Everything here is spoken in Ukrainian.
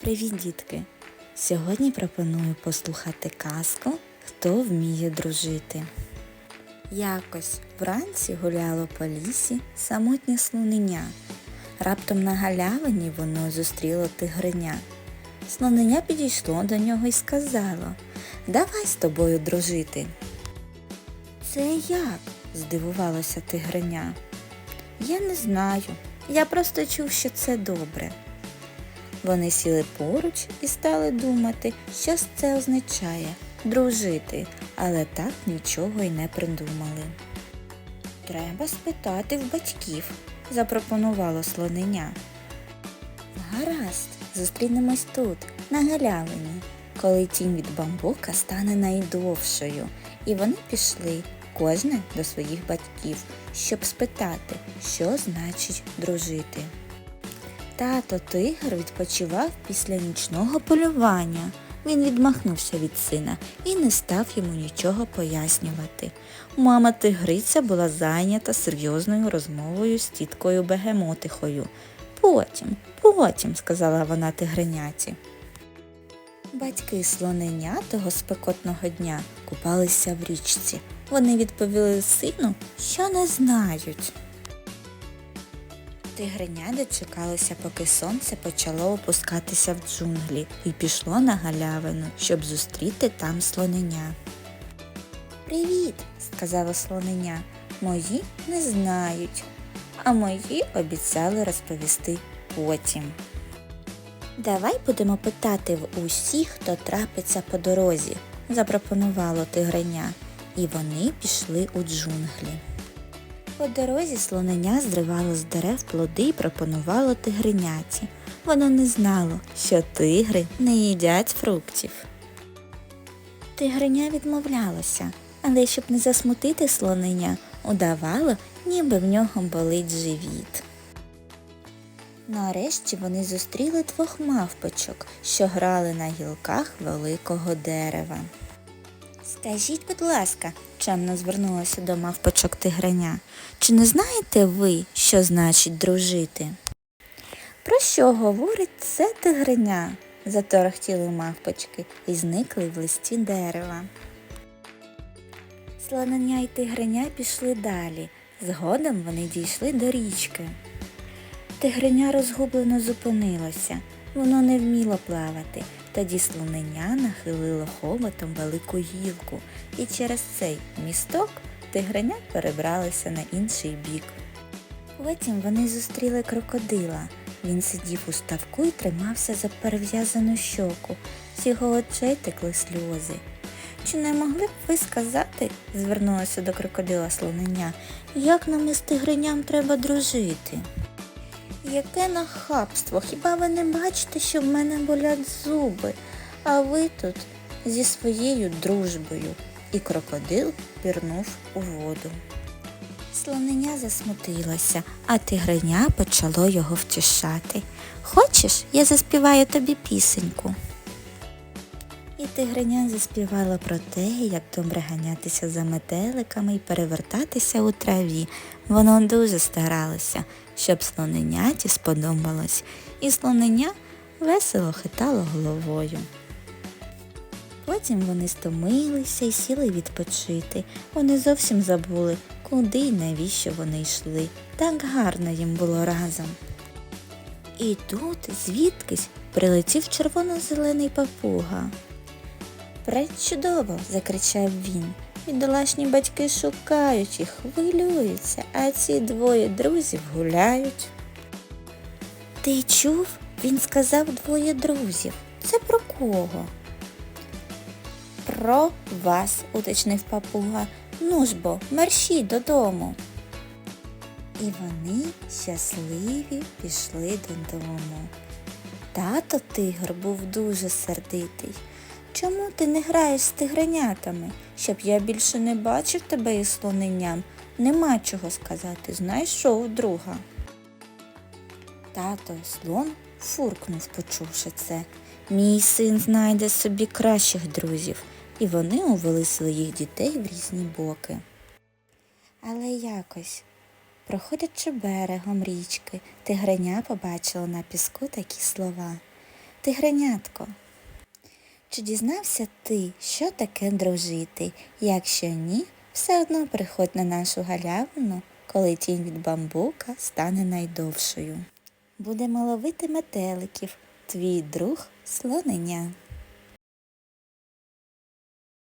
Привіт, дітки! Сьогодні пропоную послухати казку Хто вміє дружити. Якось вранці гуляло по лісі самотнє слонення. Раптом на галявині воно зустріло тигриня. Слонення підійшло до нього і сказало Давай з тобою дружити. Це як? здивувалося тигриня. Я не знаю. Я просто чув, що це добре. Вони сіли поруч і стали думати, що ж це означає дружити, але так нічого й не придумали. Треба спитати в батьків, запропонувало слонення. Гаразд, зустрінемось тут, на галявині, коли тінь від бамбука стане найдовшою, і вони пішли, кожне до своїх батьків, щоб спитати, що значить дружити. Тато тигр відпочивав після нічного полювання. Він відмахнувся від сина і не став йому нічого пояснювати. Мама тигриця була зайнята серйозною розмовою з тіткою бегемотихою. Потім, потім, сказала вона тигреняті. Батьки слонення того спекотного дня купалися в річці. Вони відповіли сину, що не знають. Тигриня дочекалося, поки сонце почало опускатися в джунглі і пішло на галявину, щоб зустріти там слонення. Привіт, сказала слонення. Мої не знають, а мої обіцяли розповісти потім. Давай будемо питати в усіх, хто трапиться по дорозі, запропонувало тигриня, і вони пішли у джунглі. По дорозі слонення зривало з дерев плоди і пропонувало тигриняті. Воно не знало, що тигри не їдять фруктів. Тигриня відмовлялося, але щоб не засмутити слонення, удавало, ніби в нього болить живіт. Нарешті вони зустріли двох мавпочок, що грали на гілках великого дерева. Скажіть, будь ласка, чемно звернулася до мавпочок тигреня, чи не знаєте ви, що значить дружити? Про що говорить це тигреня? заторохтіли мавпочки і зникли в листі дерева. Слонення й тигреня пішли далі. Згодом вони дійшли до річки. Тигриня розгублено зупинилося. Воно не вміло плавати. Тоді слонення нахилило хоботом велику гілку, і через цей місток тигреня перебралися на інший бік. Потім вони зустріли крокодила. Він сидів у ставку і тримався за перев'язану щоку. З його очей текли сльози. Чи не могли б ви сказати, звернулося до крокодила слонення, як нам із тигреням треба дружити? Яке нахабство, хіба ви не бачите, що в мене болять зуби, а ви тут зі своєю дружбою. І крокодил пірнув у воду. Слонення засмутилося, а тигриня почало його втішати. Хочеш, я заспіваю тобі пісеньку? І тигреня заспівала про те, як добре ганятися за метеликами і перевертатися у траві. Воно дуже старалося, щоб слоненяті сподобалось, і слоненя весело хитало головою. Потім вони стомилися і сіли відпочити. Вони зовсім забули, куди й навіщо вони йшли. Так гарно їм було разом. І тут звідкись прилетів червоно-зелений папуга. Пречудово, закричав він. Бідолашні батьки шукають їх, хвилюються, а ці двоє друзів гуляють. Ти чув? Він сказав двоє друзів. Це про кого? Про вас, уточнив папуга. Ну ж бо, мерщій додому. І вони щасливі пішли додому. Тато тигр був дуже сердитий. Чому ти не граєш з тигренятами? Щоб я більше не бачив тебе із слоненням. Нема чого сказати, знайшов друга. Тато слон фуркнув, почувши це. Мій син знайде собі кращих друзів, і вони увели своїх дітей в різні боки. Але якось, проходячи берегом річки, тигреня побачила на піску такі слова. тигренятко. Чи дізнався ти, що таке дружити? Якщо ні, все одно приходь на нашу галявину, коли тінь від бамбука стане найдовшою. Будемо ловити метеликів, твій друг слонення.